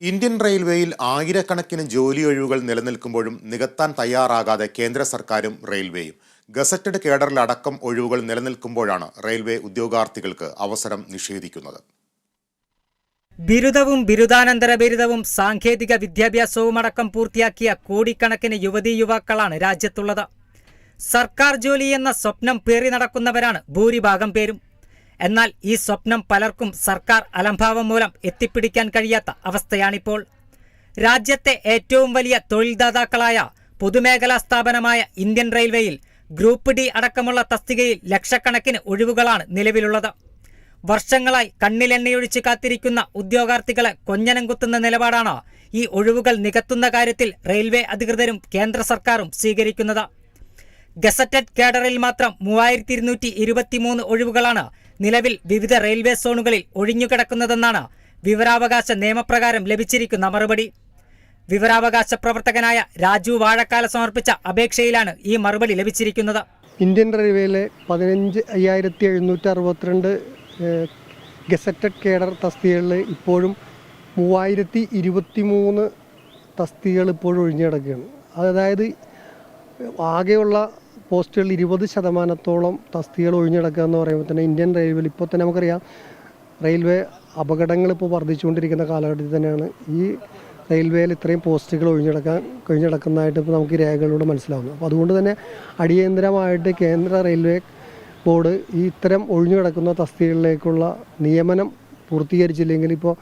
Indian റെയിൽവേയിൽ ആയിരക്കണക്കിന് ജോലി ഒഴിവുകൾ നിലനിൽക്കുമ്പോഴും നികത്താൻ തയ്യാറാകാതെ കേന്ദ്ര സർക്കാരും റെയിൽവേയും. ഗസറ്റഡ് കേഡറിലടക്കം ഒഴിവുകൾ നിലനിൽക്കുമ്പോഴാണ് റെയിൽവേ ഉദ്യോഗാർത്ഥികൾക്ക് അവസരം നിഷേധിക്കുന്നത്. ബിരുദവും ബിരുദാനന്തര ബിരുദവും സാങ്കേതിക വിദ്യാഭ്യാസവും അടക്കം പൂർത്തിയാക്കിയ കോടിക്കണക്കിന് യുവതീ യുവാക്കളാണ് രാജ്യത്തുള്ളത്. സർക്കാർ ജോലി എന്ന സ്വപ്നം പേറി നടക്കുന്നവരാണ് ഭൂരിഭാഗം പേരും. എന്നാൽ ഈ സ്വപ്നം പലർക്കും സർക്കാർ അലംഭാവം മൂലം എത്തിപ്പിടിക്കാൻ കഴിയാത്ത അവസ്ഥയാണിപ്പോൾ. രാജ്യത്തെ ഏറ്റവും വലിയ തൊഴിൽദാതാക്കളായ പൊതുമേഖലാ സ്ഥാപനമായ ഇന്ത്യൻ റെയിൽവേയിൽ ഗ്രൂപ്പ് ഡി അടക്കമുള്ള തസ്തികയിൽ ലക്ഷക്കണക്കിന് ഒഴിവുകളാണ് നിലവിലുള്ളത്. വർഷങ്ങളായി കണ്ണിലെണ്ണയൊഴിച്ച് കാത്തിരിക്കുന്ന ഉദ്യോഗാർത്ഥികളെ കൊഞ്ഞനം കുത്തുന്ന നിലപാടാണ് ഈ ഒഴിവുകൾ നികത്തുന്ന കാര്യത്തിൽ റെയിൽവേ അധികൃതരും കേന്ദ്ര സർക്കാരും സ്വീകരിക്കുന്നത്. ഗസറ്റഡ് കേഡറിൽ മാത്രം മൂവായിരത്തി ഒഴിവുകളാണ് നിലവിൽ വിവിധ റെയിൽവേ സോണുകളിൽ ഒഴിഞ്ഞുകിടക്കുന്നതെന്നാണ് വിവരാവകാശ നിയമപ്രകാരം ലഭിച്ചിരിക്കുന്ന മറുപടി. വിവരാവകാശ പ്രവർത്തകനായ രാജു വാഴക്കാല സമർപ്പിച്ച അപേക്ഷയിലാണ് ഈ മറുപടി ലഭിച്ചിരിക്കുന്നത്. ഇന്ത്യൻ റെയിൽവേയിലെ പതിനഞ്ച് അയ്യായിരത്തി എഴുന്നൂറ്റി അറുപത്തിരണ്ട് ഗസറ്റഡ് കേഡർ തസ്തികകളിൽ ഇപ്പോഴും മൂവായിരത്തി ഇരുപത്തി മൂന്ന് തസ്തികകൾ ഇപ്പോഴും ഒഴിഞ്ഞു കിടക്കുകയാണ് അതായത് ആകെയുള്ള പോസ്റ്റുകളിൽ ഇരുപത് ശതമാനത്തോളം തസ്തികൾ ഒഴിഞ്ഞു കിടക്കുക എന്ന് പറയുമ്പോൾ തന്നെ ഇന്ത്യൻ റെയിൽവേയിൽ ഇപ്പോൾ തന്നെ നമുക്കറിയാം റെയിൽവേ അപകടങ്ങൾ ഇപ്പോൾ വർദ്ധിച്ചുകൊണ്ടിരിക്കുന്ന കാലഘട്ടത്തിൽ തന്നെയാണ് ഈ റെയിൽവേയിൽ ഇത്രയും പോസ്റ്റുകൾ ഒഴിഞ്ഞിടക്കാൻ ഒഴിഞ്ഞിടക്കുന്നതായിട്ട് ഇപ്പോൾ നമുക്ക് രേഖകളിലൂടെ മനസ്സിലാവുന്നു. അപ്പോൾ അതുകൊണ്ട് തന്നെ അടിയന്തരമായിട്ട് കേന്ദ്ര റെയിൽവേ ബോർഡ് ഈ ഇത്തരം ഒഴിഞ്ഞു കിടക്കുന്ന തസ്തികളിലേക്കുള്ള നിയമനം പൂർത്തീകരിച്ചില്ലെങ്കിൽ ഇപ്പോൾ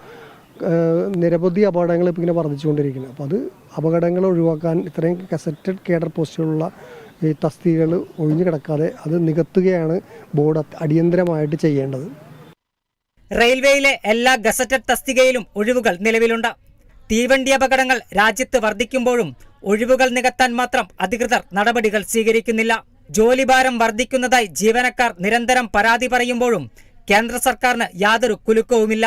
നിരവധി അപകടങ്ങൾ ഇപ്പോൾ ഇങ്ങനെ വർദ്ധിച്ചുകൊണ്ടിരിക്കുന്നത് അപ്പോൾ അത് അപകടങ്ങൾ ഒഴിവാക്കാൻ ഇത്രയും കസറ്റഡ് കേഡർ പോസ്റ്റുകളുള്ള ഈ തസ്തികകൾ ഒഴിഞ്ഞു കിടക്കാതെ അത് നികത്തുകയാണ് ബോർഡ് അടിയന്തരമായിട്ട് ചെയ്യേണ്ടത്. റെയിൽവേയിലെ എല്ലാ ഗസറ്റഡ് തസ്തികയിലും ഒഴിവുകൾ നിലവിലുണ്ട്. തീവണ്ടി അപകടങ്ങൾ രാജ്യത്ത് വർദ്ധിക്കുമ്പോഴും ഒഴിവുകൾ നികത്താൻ മാത്രം അധികൃതർ നടപടികൾ സ്വീകരിക്കുന്നില്ല. ജോലിഭാരം വർദ്ധിക്കുന്നതായി ജീവനക്കാർ നിരന്തരം പരാതി പറയുമ്പോഴും കേന്ദ്ര സർക്കാരിന് യാതൊരു കുലുക്കവുമില്ല.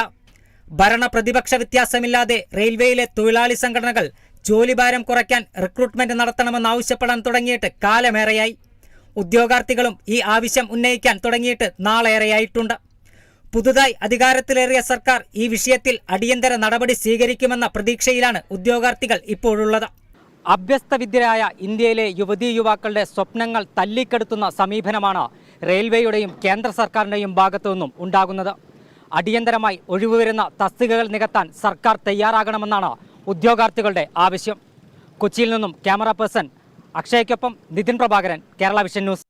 ഭരണ പ്രതിപക്ഷ വ്യത്യാസമില്ലാതെ റെയിൽവേയിലെ തൊഴിലാളി സംഘടനകൾ ജോലിഭാരം കുറയ്ക്കാൻ റിക്രൂട്ട്മെന്റ് നടത്തണമെന്നാവശ്യപ്പെടാൻ തുടങ്ങിയിട്ട് കാലമേറെയായി. ഉദ്യോഗാർത്ഥികളും ഈ ആവശ്യം ഉന്നയിക്കാൻ തുടങ്ങിയിട്ട് നാളേറെയായിട്ടുണ്ട്. പുതുതായി അധികാരത്തിലേറിയ സർക്കാർ ഈ വിഷയത്തിൽ അടിയന്തര നടപടി സ്വീകരിക്കുമെന്ന പ്രതീക്ഷയിലാണ് ഉദ്യോഗാർത്ഥികൾ ഇപ്പോഴുള്ളത്. അഭ്യസ്തവിദ്യരായ ഇന്ത്യയിലെ യുവതീ യുവാക്കളുടെ സ്വപ്നങ്ങൾ തല്ലിക്കെടുത്തുന്ന സമീപനമാണ് റെയിൽവേയുടെയും കേന്ദ്ര സർക്കാരിന്റെയും ഭാഗത്തു നിന്നും ഉണ്ടാകുന്നത്. അടിയന്തരമായി ഒഴിവുവരുന്ന തസ്തികകൾ നികത്താൻ സർക്കാർ തയ്യാറാകണമെന്നാണ് ഉദ്യോഗാർത്ഥികളുടെ ആവശ്യം. കൊച്ചിയിൽ നിന്നും ക്യാമറ പേഴ്സൺ അക്ഷയ്ക്കൊപ്പം നിതിൻ പ്രഭാകരൻ കേരള വിഷൻ ന്യൂസ്.